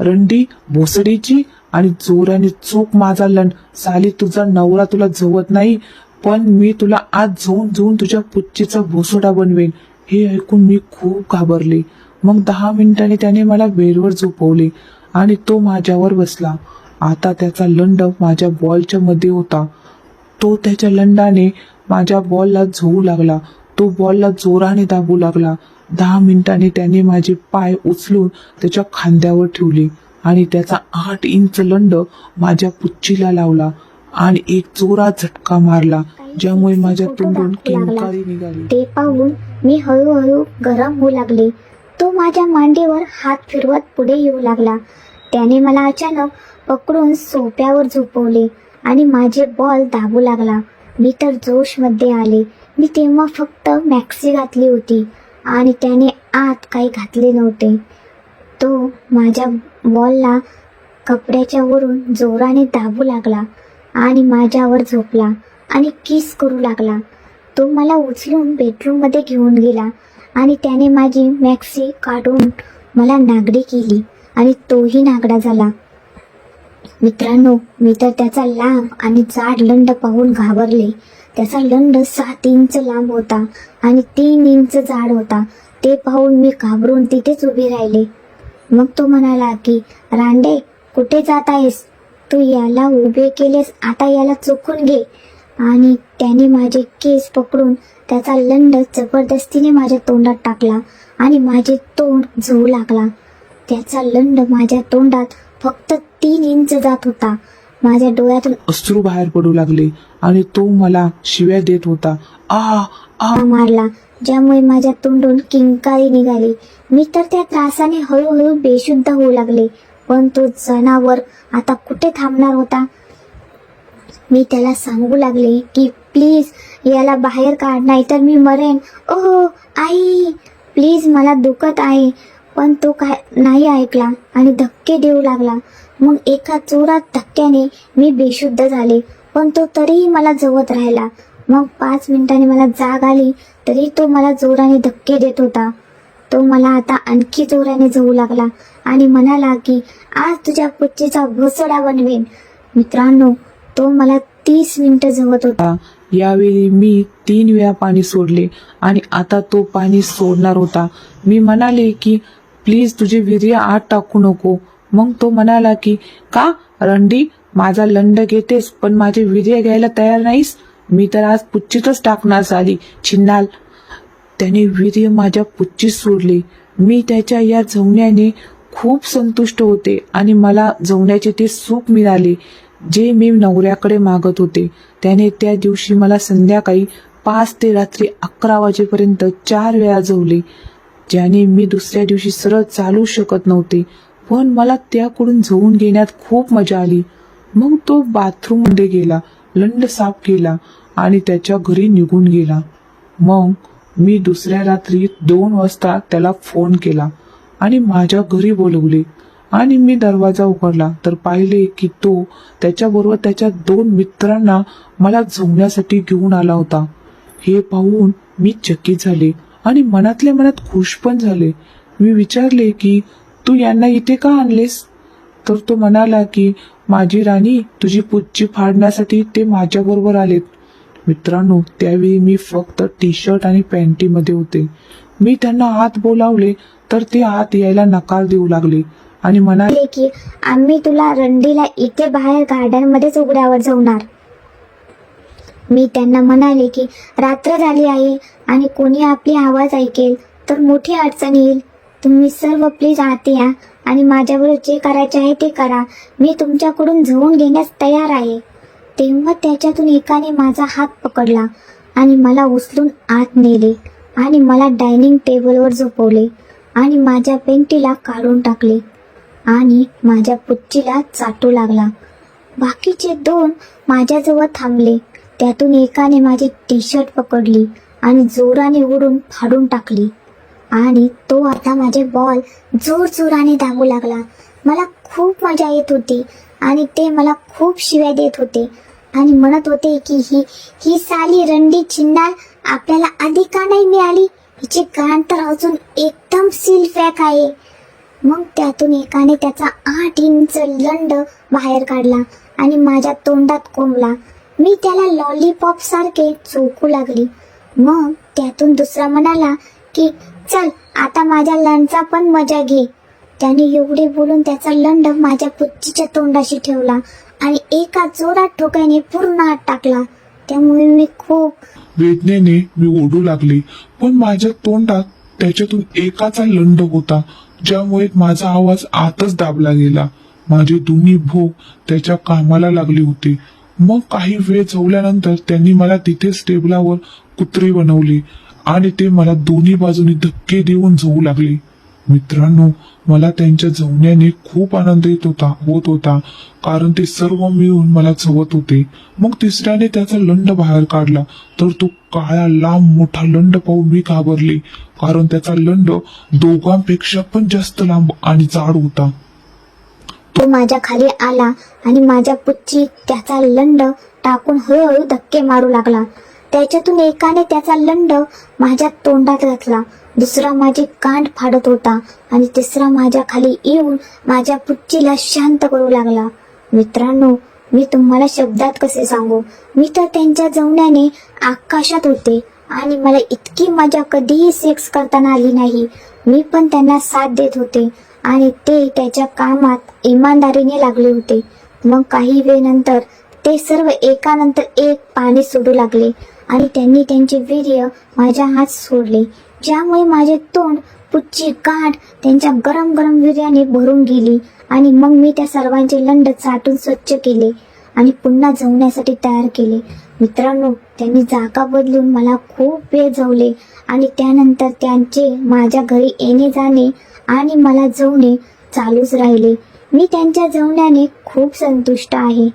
रंडी भोसडीची आणि जोराने चोक माझा लंड साली तुझा नवरा तुला झवत नाही पण मी तुला आज जाऊन जाऊन तुझ्या पुच्चीचा भोसडा बनवेन. हे ऐकून मी खूप घाबरले. मग दहा मिनिटांनी त्याने मला बेडवर झोपवले आणि तो माझ्यावर बसला. आता त्याचा लंड माझ्या बॉलच्या मध्ये होता. तो त्याच्या लंडाने माझ्या बॉलला झोवू लागला. तो बॉलला जोराने दाबू लागला. दहा मिनिटांनी त्याने माझे पाय उचलून त्याच्या खांद्यावर ठेवले आणि त्याचा आठ इंच लंड माझ्या पुच्चीला लावला आणि एक जोरात झटका मारला ज्यामुळे माझ्या तोंडून किंकाळी निघाली. ते पाहून मी हळूहळू गरम होऊ लागले. तो माझ्या मांडीवर हात फिरवत पुढे येऊ लागला. त्याने मला अचानक पकडून सोप्यावर झोपवले आणि माझे बॉल दाबू लागला. मी तर जोशमध्ये आले. मी तेव्हा फक्त मॅक्सी घातली होती. आणि त्याने आत काही घातले नव्हते. तो माझ्या बॉलला कपड्याच्या वरून जोराने दाबू लागला आणि माझ्यावर झोपला आणि किस करू लागला. तो मला उचलून बेडरूममध्ये घेऊन गेला आणि त्याने माझी मॅक्सी काढून मला नागडी केली आणि तोही नागडा झाला. मित्रांनो मी तर त्याचा लांब आणि जाड लंड पाहून घाबरले. त्याचा लंड सात इंच लांब होता आणि तीन इंच जाड होता. ते पाहून मी घाबरून तिथेच उभी राहिले. मग तो म्हणाला की रांडे कुठे जात आहेस? तू याला उभे केलेस आता याला चुकून घे. आणि त्याने माझे केस पकडून त्याचा लंड जबरदस्तीने माझ्या तोंडात टाकला आणि माझे तोंड झोवू लागला. त्याचा लंड माझ्या तोंडात फक्त तीन इंच जात होता. माझ्या डोळ्यातून अश्रू बाहेर पडू लागले आणि तो मला शिव्या देत होता. आ आ. मारला ज्यामुळे माझ्या तोंडून किंकाळी निघाली. मी तर त्या त्रासाने हळूहळू बेशुद्ध होऊ लागले पण तो जनावर आता कुठे थांबणार होता? मी त्याला सांगू लागले की प्लीज याला बाहेर काढ नाहीतर मी मरेन. ओहो आई प्लीज मला दुखत आहे. पण तो काय नाही ऐकला आणि धक्के देऊ लागला. मग एका जोरात धक्क्याने मी बेशुद्ध झाले पण तो तरीही मला जवत राहिला. मग पाच मिनिटांनी मला जाग आली तरी तो मला जोराने धक्के देत होता. तो मला आता आणखी जोराने जवू लागला आणि म्हणाला की आज तुझ्या पुच्चीचा घोसडा बनवेन. मित्रांनो तो मला तीस मिनिटं जवत होता. यावेळी मी तीन वेळा पाणी सोडले आणि आता तो पाणी सोडणार होता. मी म्हणाले की प्लीज तुझे वीर्य आत टाकू नको. मग तो म्हणाला की का? रंडी माझा लंड घेतेस पण माझे वीर्य घ्यायला तयार नाहीस? मी तर आज पुच्चीतच टाकणार साली. छिन्नाल. त्याने वीर्य माझ्या पुच्चीत सोडले. मी त्याच्या या जवण्याने खूप संतुष्ट होते आणि मला जवण्याचे ते सुख मिळाले जे मी नवऱ्याकडे मागत होते. त्याने त्या दिवशी मला संध्याकाळी पाच ते रात्री अकरा वाजेपर्यंत चार वेळा जवले. ज्याने मी दुसऱ्या दिवशी सरळ चालू शकत नव्हते पण मला त्याकडून झवून घेण्यात खूप मजा आली. मग तो बाथरूममध्ये गेला लंड साफ केला आणि त्याच्या घरी निघून गेला. मग मी दुसऱ्या रात्री दोन वाजता त्याला फोन केला आणि माझ्या घरी बोलवले आणि मी दरवाजा उघडला तर पाहिले की तो त्याच्याबरोबर त्याच्या दोन मित्रांना मला झोमण्यासाठी घेऊन आला होता. हे पाहून मी चकित झाले. आणि मनातल्या मनात खुश पण झाले. मी विचारले की तू यांना इथे का आणलेस? तर तो म्हणाला की माझी राणी तुझी पुच्ची फाडण्यासाठी ते माझ्याबरोबर आलेत. मित्रांनो त्यावेळी मी फक्त टी शर्ट आणि पॅन्टीमध्ये होते. मी त्यांना आत बोलावले तर ते आत यायला नकार देऊ लागले आणि म्हणाले की आम्ही तुला रंडीला इथे बाहेर गार्डन मध्येच उघड्यावर जाऊणार मी त्यांना म्हणाले की रात्र झाली आहे आणि कोणी आपली आवाज ऐकेल तर मोठी अडचण येईल. तुम्ही सर्व प्लीज आत या आणि माझ्याबरोबर जे करायचे आहे ते करा. मी तुमच्याकडून झोवून घेण्यास तयार आहे. तेव्हा त्याच्यातून एकाने माझा हात पकडला आणि मला उचलून आत नेले आणि मला डायनिंग टेबलवर झोपवले आणि माझ्या पेंटीला काढून टाकले आणि माझ्या पुच्चीला चाटू लागला. बाकीचे दोन माझ्याजवळ थांबले. त्यातून एकाने माझी टी शर्ट पकडली आणि जोराने उडून फाडून टाकली. आणि तो आता माझे बॉल जोर जोराने दाबू लागला. मला खूप मजा येत होती आणि ते मला खूप शिव्या देत होते. आणि म्हणत होते की ही ही साली रंडी चिन्नार आपल्याला आधी का नाही मिळाली? हिची कान तर अजून एकदम सील पॅक आहे. मग त्यातून एकाने त्याचा आठ इंच लंड बाहेर काढला आणि माझ्या तोंडात कोंबला. मी त्याला लॉलीपॉप सारखे चोकू लागली. मग त्यातून दुसरा म्हणाला की चल आता माझ्या लंडचा पण मजा घे. त्याने एवढे बोलून त्याचा लंड माझ्या पुच्चीच्या तोंडाशी ठेवला आणि एका जोरात ठोक्याने पूर्ण आत टाकला. त्यामुळे मी खूप वेदनेने मी ओढू लागले पण माझ्या तोंडात त्याच्यातून एकाचा लंड होता ज्यामुळे माझा आवाज आतच दाबला गेला. माझे दोन्ही भोग त्याच्या कामाला लागले होते. मग काही वेळ जवल्यानंतर त्यांनी मला तिथेच टेबलावर कुत्रे बनवले आणि ते मला दोन्ही बाजूनी धक्के देऊन जाऊ लागले. मित्रांनो मला त्यांच्या जवण्याने खूप आनंद येत होता होत होता कारण ते सर्व मिळून मला चवत होते. मग तिसऱ्याने त्याचा लंड बाहेर काढला तर तो काळा लांब मोठा लंड पाहून मी घाबरले कारण त्याचा लंड दोघांपेक्षा पण जास्त लांब आणि जाड होता. तो माझ्या खाली आला आणि माझ्या पुच्ची त्याचा लंड टाकून हळूहळू धक्के मारू लागला. त्याच्यातून एकाने त्याचा लंड माझ्या तोंडात घातला. दुसरा माझी कांड फाडत होता आणि तिसरा माझ्या खाली येऊन माझ्या पुच्चीला शांत करू लागला. मित्रांनो मी तुम्हाला शब्दात कसे सांगू? मी तर त्यांच्या जवण्याने आकाशात होते आणि मला इतकी मजा कधीही सेक्स करताना आली नाही. मी पण त्यांना साथ देत होते. आणि ते त्याच्या कामात इमानदारीने लागले होते. मग काही वेळानंतर ते सर्व एकानंतर एक पाणी सोडू लागले आणि त्यांनी त्यांचे वीर्य माझ्या हात सोडले ज्यामुळे माझे तोंड पुच्ची गाठ त्यांच्या गरम गरम वीर्याने भरून गेली आणि मग मी त्या सर्वांचे लंड चाटून स्वच्छ केले आणि पुन्हा जमण्यासाठी तयार केले. मित्रांनो त्यांनी जागा बदलून मला खूप वेळ जवले आणि त्यानंतर त्यांचे माझ्या घरी येणे जाणे आणि मला जवणे चालूच राहिले. मी त्यांच्या जवण्याने खूप संतुष्ट आहे.